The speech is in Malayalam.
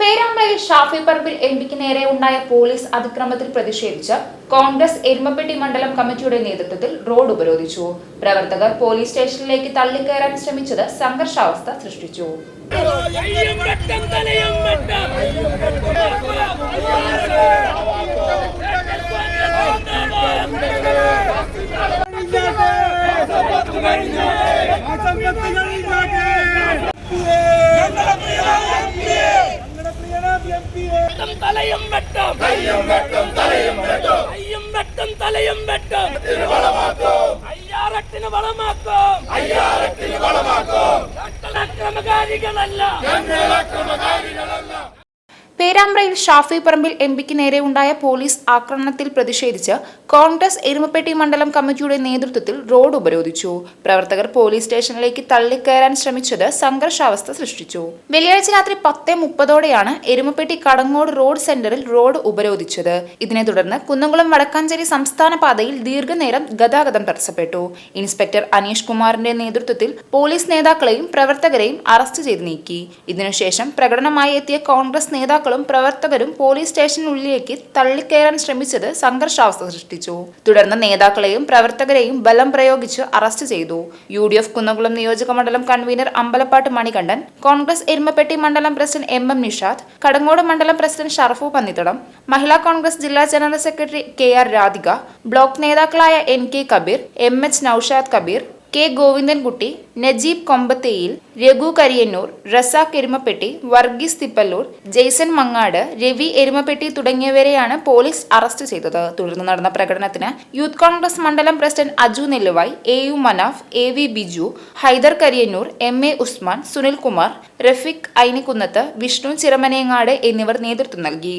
പേരാമ്പ്രയിൽ ഷാഫി പറമ്പിൽ എം പിക്ക് നേരെ ഉണ്ടായ പോലീസ് അതിക്രമത്തിൽ പ്രതിഷേധിച്ച് കോൺഗ്രസ് എരുമപ്പെട്ടി മണ്ഡലം കമ്മിറ്റിയുടെ നേതൃത്വത്തിൽ റോഡ് ഉപരോധിച്ചു. പ്രവർത്തകർ പോലീസ് സ്റ്റേഷനിലേക്ക് തള്ളിക്കയറാൻ ശ്രമിച്ചത് സംഘർഷാവസ്ഥ സൃഷ്ടിച്ചു. കയ്യും തലയും വെട്ടും. അയ്യാറട്ടിന് വളമാക്കും. അയ്യാറട്ടിന് വളമാക്കും. അക്രമകാരികളല്ല പേരാമ്പ്രയിൽ ഷാഫി പറമ്പിൽ എം പിക്ക് നേരെ ഉണ്ടായ പോലീസ് ആക്രമണത്തിൽ പ്രതിഷേധിച്ച് കോൺഗ്രസ് എരുമപ്പെട്ടി മണ്ഡലം കമ്മിറ്റിയുടെ നേതൃത്വത്തിൽ റോഡ് ഉപരോധിച്ചു. പ്രവർത്തകർ പോലീസ് സ്റ്റേഷനിലേക്ക് തള്ളിക്കയറാൻ ശ്രമിച്ചത് സംഘർഷാവസ്ഥ സൃഷ്ടിച്ചു. വെള്ളിയാഴ്ച രാത്രി പത്ത് മുപ്പതോടെയാണ് എരുമപ്പെട്ടി കടങ്ങോട് റോഡ് സെന്ററിൽ റോഡ് ഉപരോധിച്ചത്. ഇതിനെ തുടർന്ന് കുന്നംകുളം വടക്കാഞ്ചേരി സംസ്ഥാന പാതയിൽ ദീർഘനേരം ഗതാഗതം തടസ്സപ്പെട്ടു. ഇൻസ്പെക്ടർ അനീഷ് കുമാറിന്റെ നേതൃത്വത്തിൽ പോലീസ് നേതാക്കളെയും പ്രവർത്തകരെയും അറസ്റ്റ് ചെയ്ത് നീക്കി. ഇതിനുശേഷം പ്രകടനമായി എത്തിയ കോൺഗ്രസ് നേതാക്കളും പ്രവർത്തകരും പോലീസ് സ്റ്റേഷനുള്ളിലേക്ക് തള്ളിക്കയറാൻ ശ്രമിച്ചത് സംഘർഷാവസ്ഥ സൃഷ്ടിച്ചു. തുടർന്ന് നേതാക്കളെയും പ്രവർത്തകരെയും ബലം പ്രയോഗിച്ച് അറസ്റ്റ് ചെയ്തു. യു ഡി എഫ് കുന്നംകുളം നിയോജക മണ്ഡലം കൺവീനർ അമ്പലപ്പാട്ട് മണികണ്ഠൻ കോൺഗ്രസ് എരുമപ്പെട്ടി മണ്ഡലം president M M Nishad Kadangode മണ്ഡലം പ്രസിഡന്റ് ഷർഫു പന്നിത്തടം മഹിളാ കോൺഗ്രസ് ജില്ലാ general secretary K R Radhika block നേതാക്കളായ N K Kabeer M H Naushad Kabeer K Govindankutty Najeeb Kombathayil Raghu Kariyannur Razak Erumapetty Varghese Thippallur Jaison Mangad Ravi Erumapetty തുടങ്ങിയവരെയാണ് police arrest ചെയ്തത്. തുടർന്ന് നടന്ന പ്രകടനത്തിന് യൂത്ത് കോൺഗ്രസ് മണ്ഡലം president Aju Nelluvai A U Manaf A V Biju Haider Kariyannur M A Usman Sunilkumar Rafeeq Ainikkunnath Vishnu Chiramanengad എന്നിവർ നേതൃത്വം നൽകി.